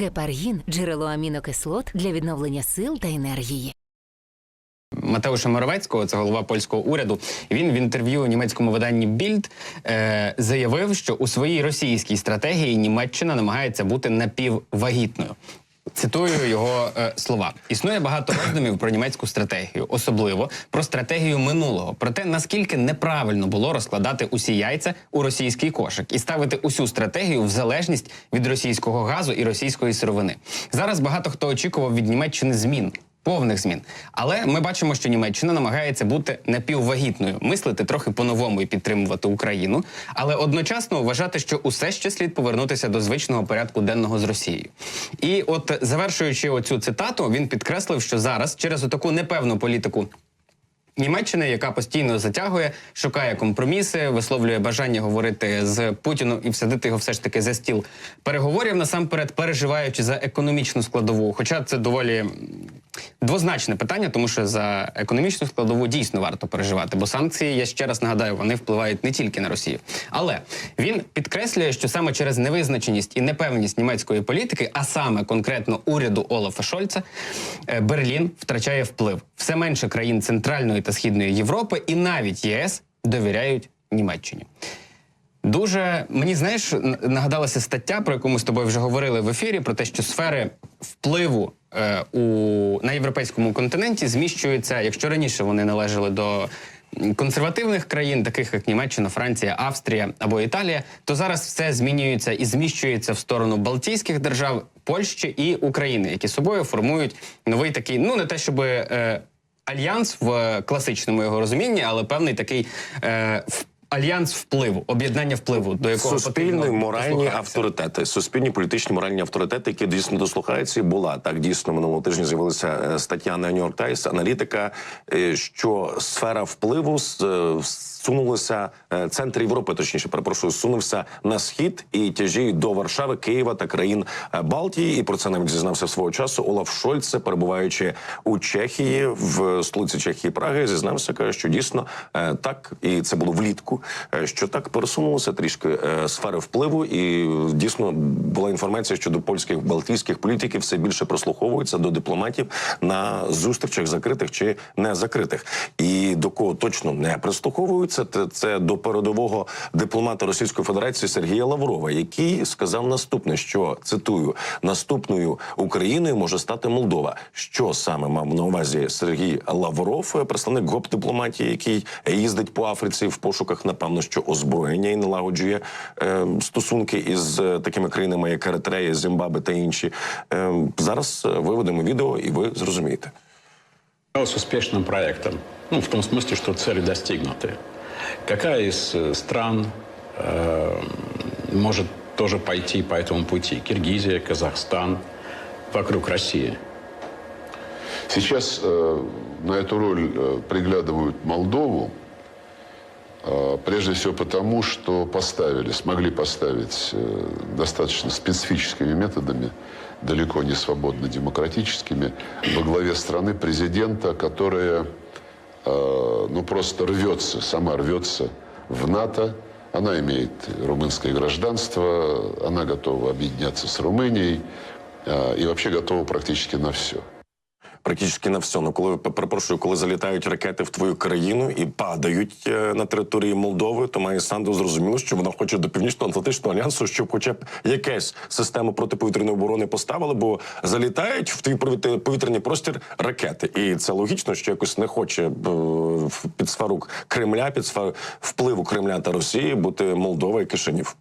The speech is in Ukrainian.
Гепаргін джерело амінокислот для відновлення сил та енергії. Матеуша Моровецького, це голова польського уряду. Він в інтерв'ю німецькому виданні Більд е, заявив, що у своїй російській стратегії Німеччина намагається бути напіввагітною. Цитую його е, слова: існує багато роздумів про німецьку стратегію, особливо про стратегію минулого, про те, наскільки неправильно було розкладати усі яйця у російський кошик і ставити усю стратегію в залежність від російського газу і російської сировини. Зараз багато хто очікував від Німеччини змін. Повних змін, але ми бачимо, що Німеччина намагається бути напіввагітною, мислити трохи по-новому і підтримувати Україну, але одночасно вважати, що усе ще слід повернутися до звичного порядку денного з Росією. І от завершуючи оцю цитату, він підкреслив, що зараз через отаку непевну політику Німеччини, яка постійно затягує, шукає компроміси, висловлює бажання говорити з Путіном і всадити його все ж таки за стіл переговорів, насамперед переживаючи за економічну складову. Хоча це доволі двозначне питання, тому що за економічну складову дійсно варто переживати, бо санкції, я ще раз нагадаю, вони впливають не тільки на Росію. Але він підкреслює, що саме через невизначеність і непевність німецької політики, а саме конкретно уряду Олафа Шольца, е, Берлін втрачає вплив. Все менше країн Центральної та Східної Європи і навіть ЄС довіряють Німеччині. Дуже мені знаєш, нагадалася стаття, про яку ми з тобою вже говорили в ефірі, про те, що сфери впливу у на європейському континенті зміщуються, якщо раніше вони належали до консервативних країн, таких як Німеччина, Франція, Австрія або Італія, то зараз все змінюється і зміщується в сторону Балтійських держав, Польщі і України, які собою формують новий такий, ну не те, щоб. Е, Альянс в класичному його розумінні, але певний такий е, альянс впливу, об'єднання впливу, до якого Суспільні моральні авторитети, суспільні політичні моральні авторитети, які дійсно дослухаються, і була так. Дійсно, минулого тижня з'явилася е, стаття на Нью-Йорк Таймс, аналітика, е, що сфера впливу е, всунулася е, центр Європи, точніше, перепрошую, сунувся на схід і тяжіє до Варшави, Києва та країн Балтії. І про це навіть зізнався свого часу Олаф Шольц, перебуваючи у Чехії в столиці Чехії Праги, зізнався, каже, що дійсно так, і це було влітку. Е, Що так пересунулося трішки е, сфери впливу, і е, дійсно була інформація, що до польських балтійських політиків все більше прослуховуються до дипломатів на зустрічах закритих чи не закритих. І до кого точно не прислуховуються, це, до передового дипломата Російської Федерації Сергія Лаврова, який сказав наступне: що цитую наступною Україною може стати Молдова. Що саме мав на увазі Сергій Лавров, представник гоп дипломатії, який їздить по Африці в пошуках, напевно, що озброєння і налагоджує е, стосунки із е, такими країнами, як Еритрея, Зімбабве та інші. Е, зараз е, виведемо відео, і ви зрозумієте. с успешным проектом. Ну, в том смысле, что цели достигнуты. Какая из э, стран э, может тоже пойти по этому пути? Киргизия, Казахстан, вокруг России. Сейчас э, на эту роль э, приглядывают Молдову, э, прежде всего потому, что поставили, смогли поставить э, достаточно специфическими методами, далеко не свободно демократическими, во главе страны президента, которая э, ну, просто рвется, сама рвется в НАТО. Она имеет румынское гражданство, она готова объединяться с Румынией э, и вообще готова практически на все. Практично на все. Ну, коли перепрошую, коли залітають ракети в твою країну і падають е, на території Молдови, то має Санду зрозуміло, що вона хоче до північно-атлантичного альянсу, щоб хоча б якась систему протиповітряної оборони поставили, бо залітають в твій повітря- повітряний простір ракети, і це логічно, що якось не хоче е, під сферу Кремля, під сферу впливу Кремля та Росії бути Молдова і Кишинів.